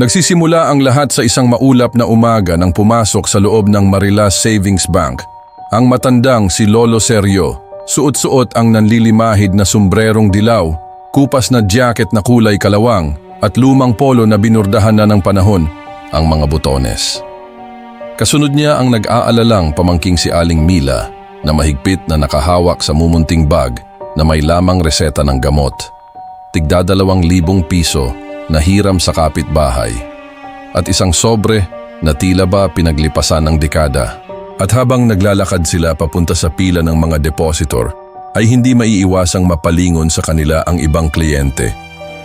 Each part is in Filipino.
Nagsisimula ang lahat sa isang maulap na umaga nang pumasok sa loob ng Marilas Savings Bank. Ang matandang si Lolo Sergio, suot-suot ang nanlilimahid na sombrerong dilaw, kupas na jacket na kulay kalawang at lumang polo na binurdahan na ng panahon ang mga butones. Kasunod niya ang nag-aalalang pamangking si Aling Mila na mahigpit na nakahawak sa mumunting bag na may lamang reseta ng gamot. Tigdadalawang libong piso na hiram sa kapitbahay at isang sobre na tila ba pinaglipasan ng dekada. At habang naglalakad sila papunta sa pila ng mga depositor, ay hindi maiiwasang mapalingon sa kanila ang ibang kliyente.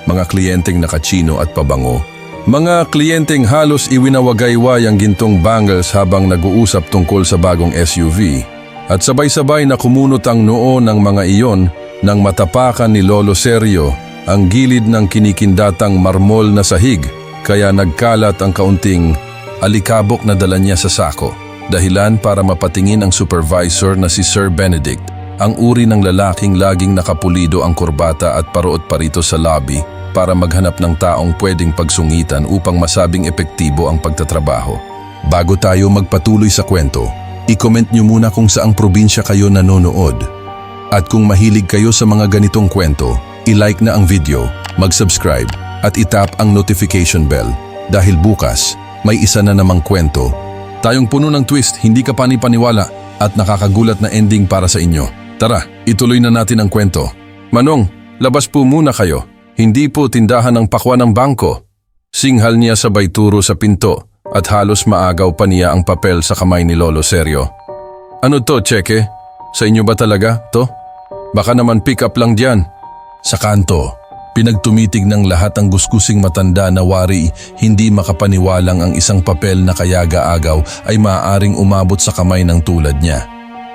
Mga kliyenteng nakachino at pabango. Mga kliyenteng halos iwinawagayway ang gintong bangles habang nag-uusap tungkol sa bagong SUV. At sabay-sabay na kumunot ang noo ng mga iyon nang matapakan ni Lolo Sergio ang gilid ng kinikindatang marmol na sahig kaya nagkalat ang kaunting alikabok na dala niya sa sako. Dahilan para mapatingin ang supervisor na si Sir Benedict, ang uri ng lalaking laging nakapulido ang kurbata at paruot parito sa lobby para maghanap ng taong pwedeng pagsungitan upang masabing epektibo ang pagtatrabaho. Bago tayo magpatuloy sa kwento, i-comment nyo muna kung saang probinsya kayo nanonood. At kung mahilig kayo sa mga ganitong kwento, i-like na ang video, mag-subscribe at itap ang notification bell dahil bukas may isa na namang kwento. Tayong puno ng twist, hindi ka panipaniwala at nakakagulat na ending para sa inyo. Tara, ituloy na natin ang kwento. Manong, labas po muna kayo. Hindi po tindahan ng pakwa ng bangko. Singhal niya sabay turo sa pinto at halos maagaw pa niya ang papel sa kamay ni Lolo Seryo. Ano to, Cheke? Sa inyo ba talaga, to? Baka naman pick up lang diyan. Sa kanto, pinagtumitig ng lahat ang guskusing matanda na wari hindi makapaniwalang ang isang papel na kayaga-agaw ay maaaring umabot sa kamay ng tulad niya.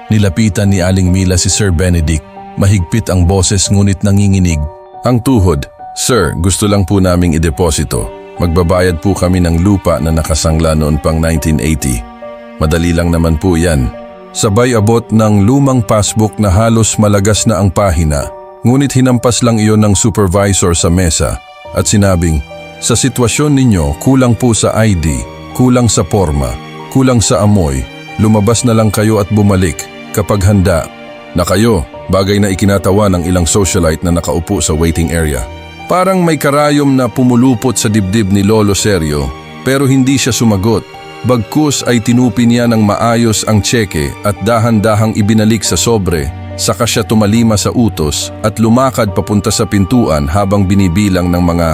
Nilapitan ni Aling Mila si Sir Benedict, mahigpit ang boses ngunit nanginginig. Ang tuhod, Sir, gusto lang po naming ideposito. Magbabayad po kami ng lupa na nakasangla noon pang 1980. Madali lang naman po yan. Sabay abot ng lumang passbook na halos malagas na ang pahina Ngunit hinampas lang iyon ng supervisor sa mesa at sinabing, Sa sitwasyon ninyo, kulang po sa ID, kulang sa forma, kulang sa amoy, lumabas na lang kayo at bumalik kapag handa. Na kayo, bagay na ikinatawa ng ilang socialite na nakaupo sa waiting area. Parang may karayom na pumulupot sa dibdib ni Lolo Sergio pero hindi siya sumagot. Bagkus ay tinupi niya ng maayos ang tseke at dahan-dahang ibinalik sa sobre Saka siya tumalima sa utos at lumakad papunta sa pintuan habang binibilang ng mga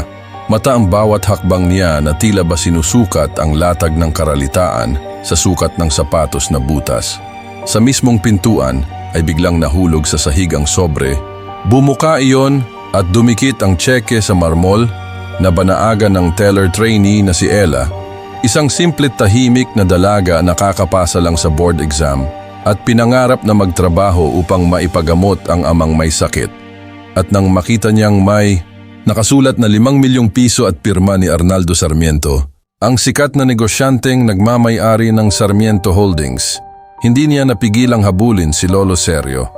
mata ang bawat hakbang niya na tila ba sinusukat ang latag ng karalitaan sa sukat ng sapatos na butas. Sa mismong pintuan ay biglang nahulog sa sahig ang sobre. Bumuka iyon at dumikit ang tseke sa marmol na banaaga ng teller trainee na si Ella, isang simple tahimik na dalaga na kakapasa lang sa board exam at pinangarap na magtrabaho upang maipagamot ang amang may sakit. At nang makita niyang may nakasulat na 5 milyong piso at pirma ni Arnaldo Sarmiento, ang sikat na negosyanteng nagmamay-ari ng Sarmiento Holdings, hindi niya napigilang habulin si Lolo Sergio.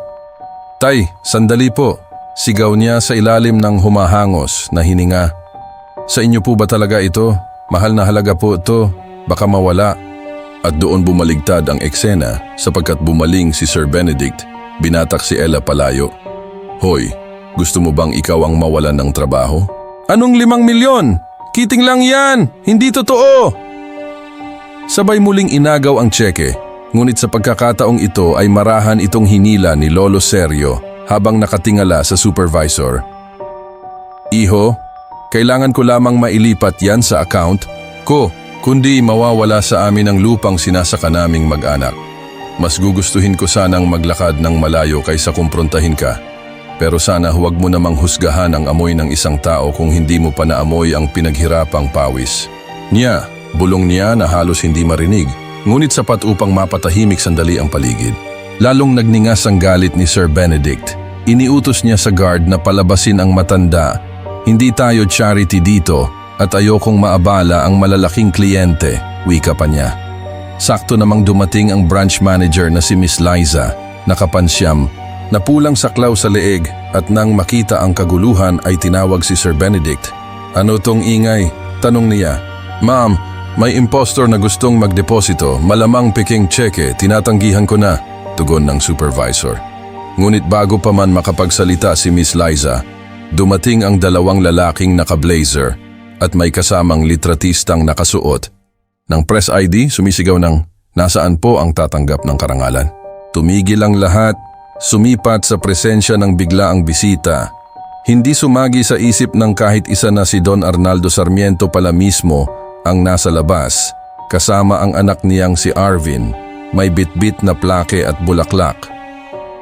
Tay, sandali po, sigaw niya sa ilalim ng humahangos na hininga. Sa inyo po ba talaga ito? Mahal na halaga po ito, baka mawala. At doon bumaligtad ang eksena sapagkat bumaling si Sir Benedict, binatak si Ella palayo. Hoy, gusto mo bang ikaw ang mawalan ng trabaho? Anong limang milyon? Kiting lang yan! Hindi totoo! Sabay muling inagaw ang tseke, ngunit sa pagkakataong ito ay marahan itong hinila ni Lolo Sergio habang nakatingala sa supervisor. Iho, kailangan ko lamang mailipat yan sa account ko kundi mawawala sa amin ang lupang sinasaka naming mag-anak. Mas gugustuhin ko sanang maglakad ng malayo kaysa kumprontahin ka. Pero sana huwag mo namang husgahan ang amoy ng isang tao kung hindi mo pa naamoy ang pinaghirapang pawis. Niya, bulong niya na halos hindi marinig, ngunit sapat upang mapatahimik sandali ang paligid. Lalong nagningas ang galit ni Sir Benedict. Iniutos niya sa guard na palabasin ang matanda. Hindi tayo charity dito at ayokong maabala ang malalaking kliyente, wika pa niya. Sakto namang dumating ang branch manager na si Miss Liza, nakapansyam, napulang saklaw sa leeg at nang makita ang kaguluhan ay tinawag si Sir Benedict. Ano tong ingay? Tanong niya. Ma'am, may impostor na gustong magdeposito, malamang piking tseke, tinatanggihan ko na, tugon ng supervisor. Ngunit bago pa man makapagsalita si Miss Liza, dumating ang dalawang lalaking naka-blazer at may kasamang litratistang nakasuot. Ng press ID, sumisigaw ng nasaan po ang tatanggap ng karangalan. Tumigil ang lahat, sumipat sa presensya ng biglaang bisita. Hindi sumagi sa isip ng kahit isa na si Don Arnaldo Sarmiento pala mismo ang nasa labas, kasama ang anak niyang si Arvin, may bitbit na plake at bulaklak.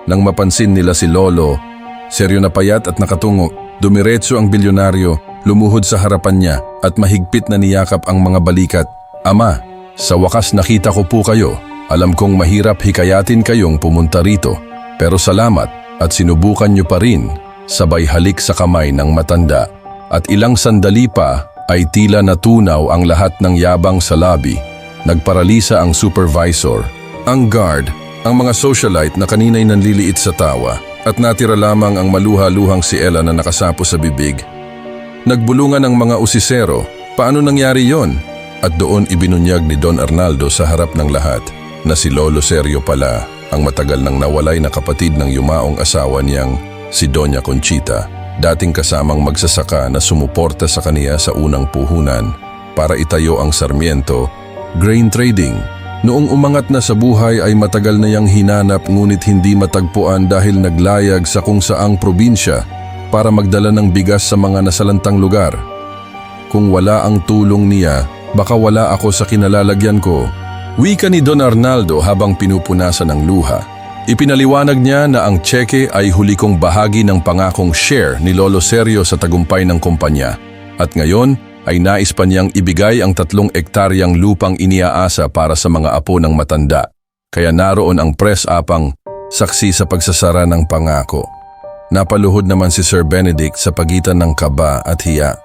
Nang mapansin nila si Lolo, seryo na payat at nakatungo, dumiretso ang bilyonaryo, lumuhod sa harapan niya at mahigpit na niyakap ang mga balikat. Ama, sa wakas nakita ko po kayo. Alam kong mahirap hikayatin kayong pumunta rito. Pero salamat at sinubukan niyo pa rin. Sabay halik sa kamay ng matanda. At ilang sandali pa ay tila natunaw ang lahat ng yabang sa lobby. Nagparalisa ang supervisor, ang guard, ang mga socialite na kanina'y nanliliit sa tawa at natira lamang ang maluha-luhang si Ella na nakasapo sa bibig. Nagbulungan ang mga usisero, paano nangyari yon? At doon ibinunyag ni Don Arnaldo sa harap ng lahat na si Lolo Sergio pala ang matagal nang nawalay na kapatid ng yumaong asawa niyang si Doña Conchita, dating kasamang magsasaka na sumuporta sa kaniya sa unang puhunan para itayo ang Sarmiento, grain trading. Noong umangat na sa buhay ay matagal na yang hinanap ngunit hindi matagpuan dahil naglayag sa kung saang probinsya para magdala ng bigas sa mga nasalantang lugar. Kung wala ang tulong niya, baka wala ako sa kinalalagyan ko. Wika ni Don Arnaldo habang pinupunasan ng luha. Ipinaliwanag niya na ang tseke ay huli kong bahagi ng pangakong share ni Lolo Sergio sa tagumpay ng kumpanya. At ngayon ay nais pa niyang ibigay ang tatlong ektaryang lupang iniaasa para sa mga apo ng matanda. Kaya naroon ang press apang saksi sa pagsasara ng pangako. Napaluhod naman si Sir Benedict sa pagitan ng kaba at hiya.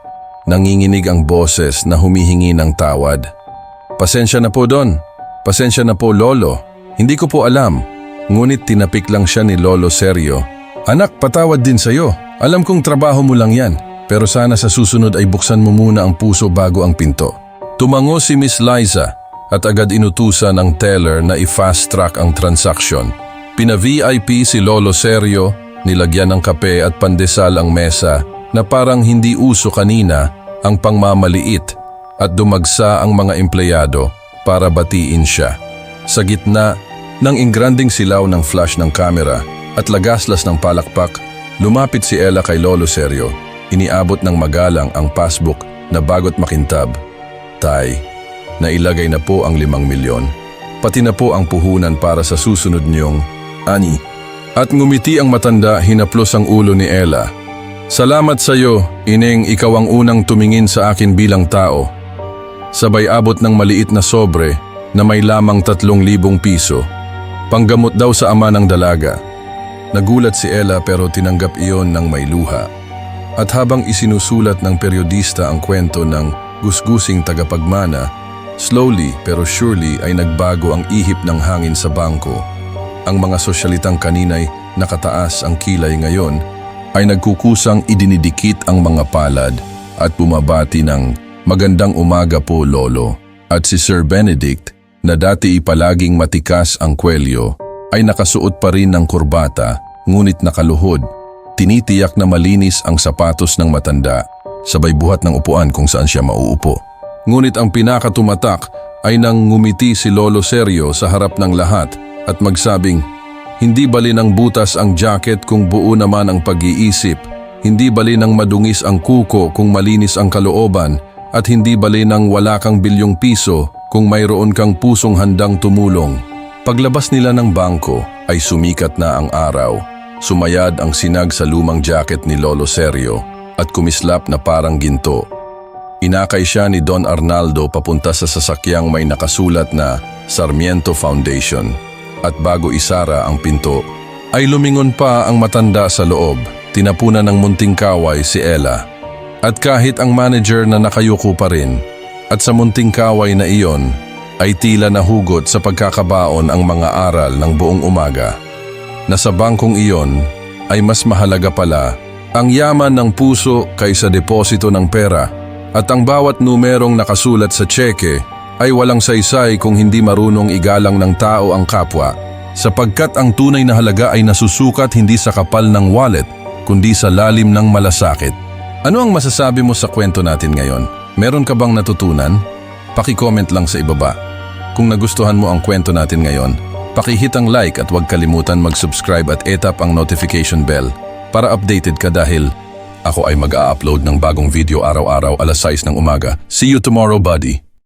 Nanginginig ang boses na humihingi ng tawad. Pasensya na po Don. Pasensya na po Lolo. Hindi ko po alam. Ngunit tinapik lang siya ni Lolo Sergio. Anak, patawad din sa'yo. Alam kong trabaho mo lang yan. Pero sana sa susunod ay buksan mo muna ang puso bago ang pinto. Tumango si Miss Liza at agad inutusan ng teller na i-fast track ang transaksyon. Pina-VIP si Lolo Sergio, nilagyan ng kape at pandesal ang mesa na parang hindi uso kanina ang pangmamaliit at dumagsa ang mga empleyado para batiin siya. Sa gitna ng ingranding silaw ng flash ng kamera at lagaslas ng palakpak, lumapit si Ella kay Lolo Sergio. Iniabot ng magalang ang passbook na bagot makintab. Tay, nailagay na po ang limang milyon. Pati na po ang puhunan para sa susunod niyong ani. At ngumiti ang matanda hinaplos ang ulo ni Ella. Salamat sa iyo, Ineng, ikaw ang unang tumingin sa akin bilang tao. Sabay abot ng maliit na sobre na may lamang tatlong libong piso. Panggamot daw sa ama ng dalaga. Nagulat si Ella pero tinanggap iyon ng may luha. At habang isinusulat ng periodista ang kwento ng gusgusing tagapagmana, slowly pero surely ay nagbago ang ihip ng hangin sa bangko. Ang mga sosyalitang kaninay nakataas ang kilay ngayon ay nagkukusang idinidikit ang mga palad at bumabati ng magandang umaga po lolo. At si Sir Benedict na dati ipalaging matikas ang kwelyo ay nakasuot pa rin ng kurbata ngunit nakaluhod Tinitiyak na malinis ang sapatos ng matanda, sabay buhat ng upuan kung saan siya mauupo. Ngunit ang pinakatumatak ay nang ngumiti si Lolo Sergio sa harap ng lahat at magsabing, Hindi bali ng butas ang jacket kung buo naman ang pag-iisip, hindi bali ng madungis ang kuko kung malinis ang kalooban, at hindi bali ng wala kang bilyong piso kung mayroon kang pusong handang tumulong. Paglabas nila ng bangko ay sumikat na ang araw. Sumayad ang sinag sa lumang jacket ni Lolo Sergio at kumislap na parang ginto. Inakay siya ni Don Arnaldo papunta sa sasakyang may nakasulat na Sarmiento Foundation. At bago isara ang pinto, ay lumingon pa ang matanda sa loob. Tinapunan ng munting kaway si Ella. At kahit ang manager na nakayuko pa rin, at sa munting kaway na iyon, ay tila nahugot sa pagkakabaon ang mga aral ng buong umaga na sa bangkong iyon ay mas mahalaga pala ang yaman ng puso kaysa deposito ng pera At ang bawat numerong nakasulat sa tseke ay walang saysay kung hindi marunong igalang ng tao ang kapwa sapagkat ang tunay na halaga ay nasusukat hindi sa kapal ng wallet kundi sa lalim ng malasakit. Ano ang masasabi mo sa kwento natin ngayon? Meron ka bang natutunan? Paki-comment lang sa ibaba. Kung nagustuhan mo ang kwento natin ngayon, pakihit ang like at huwag kalimutan mag-subscribe at etap ang notification bell para updated ka dahil ako ay mag-a-upload ng bagong video araw-araw alas 6 ng umaga. See you tomorrow, buddy!